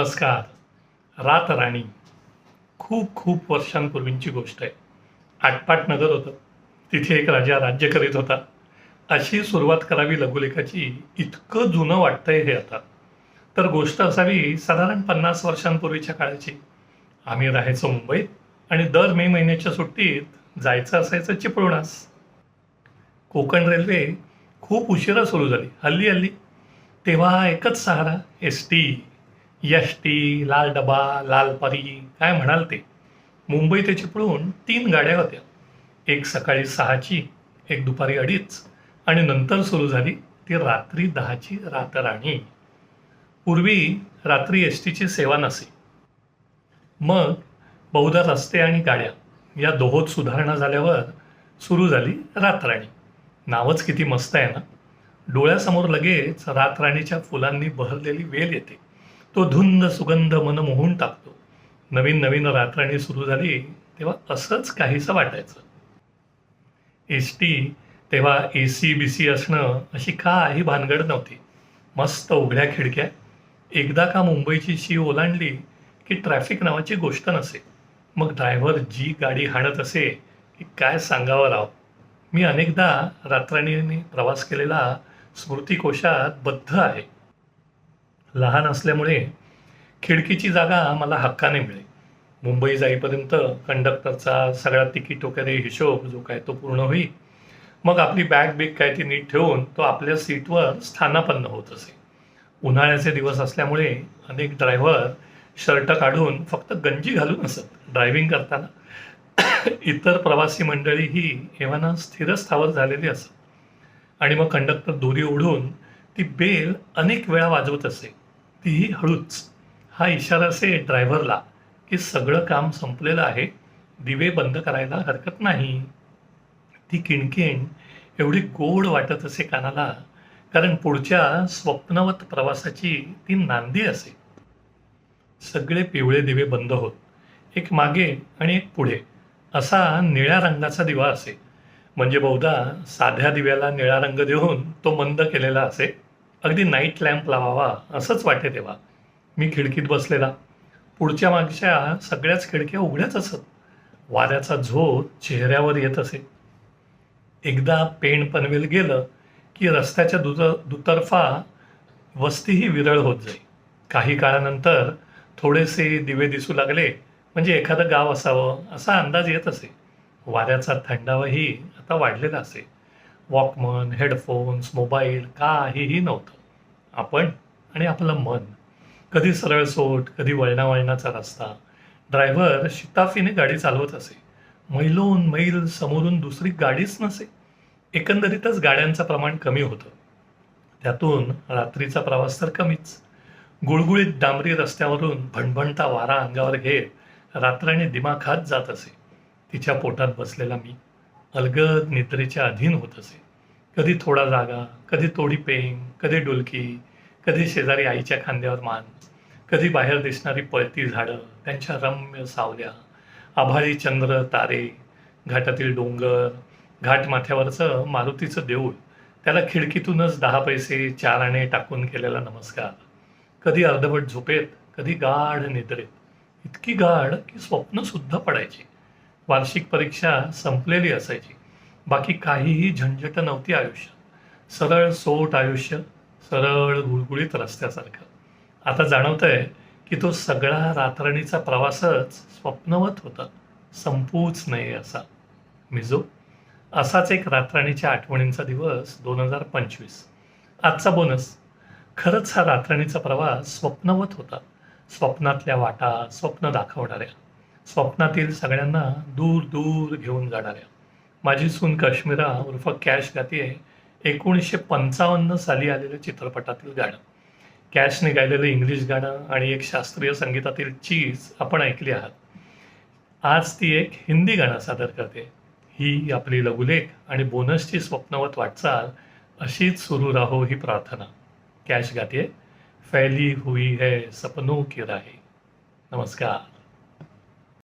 नमस्कार. रात राणी. खूप खूप वर्षांपूर्वींची गोष्ट आहे. आटपाट नगर होतं. तिथे एक राजा राज्य करीत होता. अशी सुरुवात करावी लघुलेखाची इतकं जुनं वाटतंय हे आता. तर गोष्ट असावी साधारण पन्नास वर्षांपूर्वीच्या काळाची. आम्ही राहायचो मुंबईत आणि दर मे महिन्याच्या सुट्टीत जायचं असायचं चिपळुणास. कोकण रेल्वे खूप उशिरा सुरू झाली. हल्ली हल्ली. तेव्हा एकच सहारा एस टी यश टी लाल डबा लाल परी काय म्हणाल ते? मुंबई ते चिपळूण तीन गाड्या होत्या. एक सकाळी सहाची एक दुपारी अडीच आणि नंतर सुरू झाली ती रात्री दहाची रातराणी. पूर्वी रात्री एस टीची सेवा नसे. मग बहुधा रस्ते आणि गाड्या या दोहोत सुधारणा झाल्यावर सुरू झाली रातराणी. नावच किती मस्त आहे ना? डोळ्यासमोर लगेच रातराणीच्या फुलांनी बहरलेली वेल येते. तो धुंद सुगंध मन मोहून टाकतो. नवीन नवीन रातराणी सुरू झाली तेव्हा असंच काहीसं वाटायचं. एस टी तेव्हा ए सी बी सी असणं अशी काही भानगड नव्हती. मस्त उघड्या खिडक्या. एकदा का मुंबईची शी ओलांडली की ट्रॅफिक नावाची गोष्ट नसे. मग ड्रायव्हर जी गाडी हाणत असे की काय सांगावं राव? मी अनेकदा रात्राणीने प्रवास केलेला स्मृतिकोशात बद्ध आहे. लहान असल्यामुळे खिडकीची जागा मला हक्काने मिळे मुंबई जाईपर्यंत कंडक्टरचा सगळा तिकीट वगैरे हिशोब जो काय तो पूर्ण होईल. मग आपली बॅग बिग काय ती नीट ठेवून तो आपल्या सीटवर स्थानापन्न होत असे उन्हाळ्याचे दिवस असल्यामुळे अनेक ड्रायव्हर शर्ट काढून फक्त गंजी घालून असत. ड्रायव्हिंग करताना इतर प्रवासी मंडळी ही एव्हाना स्थिरस्थावर झालेली असत. आणि मग कंडक्टर दोरी ओढून ती बेल अनेक वेळा वाजवत असे. तीही हळूच. हा इशारा असे ड्रायव्हरला की सगळं काम संपलेलं आहे दिवे बंद करायला हरकत नाही. ती किणकिण एवढी गोड वाटत असे कानाला कारण पुढच्या स्वप्नवत प्रवासाची ती नांदी असे. सगळे पिवळे दिवे बंद होत. एक मागे आणि एक पुढे. असा निळ्या रंगाचा दिवा असे. म्हणजे बहुधा साध्या दिव्याला निळा रंग देऊन तो मंद केलेला असे. अगदी नाईट लॅम्प लावावा असंच वाटे तेव्हा. मी खिडकीत बसलेला. पुढच्या मागच्या सगळ्याच खिडक्या उघड्याच असत. वाऱ्याचा झोत चेहऱ्यावर येत असे. एकदा पेण पनवेल गेलं की रस्त्याच्या दुत दुतर्फा वस्तीही विरळ होत जाई. काही काळानंतर थोडेसे दिवे दिसू लागले. म्हणजे एखादं गाव असावं असा अंदाज येत असे. वाऱ्याचा थंडावाही आता वाढलेला असे वॉकमन हेडफोन्स मोबाईल काहीही नव्हतं. आपण आणि आपलं मन. कधी सरळ सोट कधी वळणावळणाचा रस्ता. ड्रायव्हर शिताफीने गाडी चालवत असे. मैलोन मैल समोरून दुसरी गाडीच नसे. एकंदरीतच गाड्यांचं प्रमाण कमी होतं. त्यातून रात्रीचा प्रवास तर कमीच. गुळगुळीत डांबरी रस्त्यावरून भणभणता वारा अंगावर घेत रात्राने दिमाखात जात असे. तिच्या पोटात बसलेला मी अलगद निद्रेच्या अधीन होत असे. कधी थोडा जागा कधी तोडी पेंग कधी डुलकी कधी शेजारी आईच्या खांद्यावर मान कधी बाहेर दिसणारी पळती झाडं त्यांच्या रम्य सावल्या आभाळी चंद्र तारे घाटातील डोंगर घाट माथ्यावरचं मारुतीचं देऊळ त्याला खिडकीतूनच दहा पैसे चार आणे टाकून केलेला नमस्कार. कधी अर्धवट झोपेत कधी गाढ निद्रेत. इतकी गाढ की स्वप्न सुद्धा पडायची. वार्षिक परीक्षा संपलेली असायची. बाकी काहीही झंझट नव्हती आयुष्यात. सरळ सोट आयुष्य सरळ गुळगुळीत रस्त्यासारखं. आता जाणवतंय की तो सगळा रातरणीचा प्रवासच स्वप्नवत होता. संपूच नये असा. मिझो असाच एक रातराणीच्या आठवणींचा दिवस दोन हजार पंचवीस. आजचा बोनस. खरंच हा रातराणीचा प्रवास स्वप्नवत होता. स्वप्नातल्या वाटा स्वप्न दाखवणाऱ्या. स्वप्नातील सगळ्यांना दूर दूर घेऊन जाणाऱ्या. माझी सून काश्मीरा उर्फ कॅश गातीये एकोणीसशे पंचावन्न साली आलेल्या चित्रपटातील गाणं. कॅशने गायलेलं इंग्लिश गाणं आणि एक शास्त्रीय संगीतातील चीज आपण ऐकली आहात. आज ती एक हिंदी गाणं सादर करते. ही आपली लघुलेख आणि बोनसची स्वप्नवत वाटचाल अशीच सुरू राहो ही प्रार्थना. कॅश गाते फैली हुई है सपनों की राही. नमस्कार.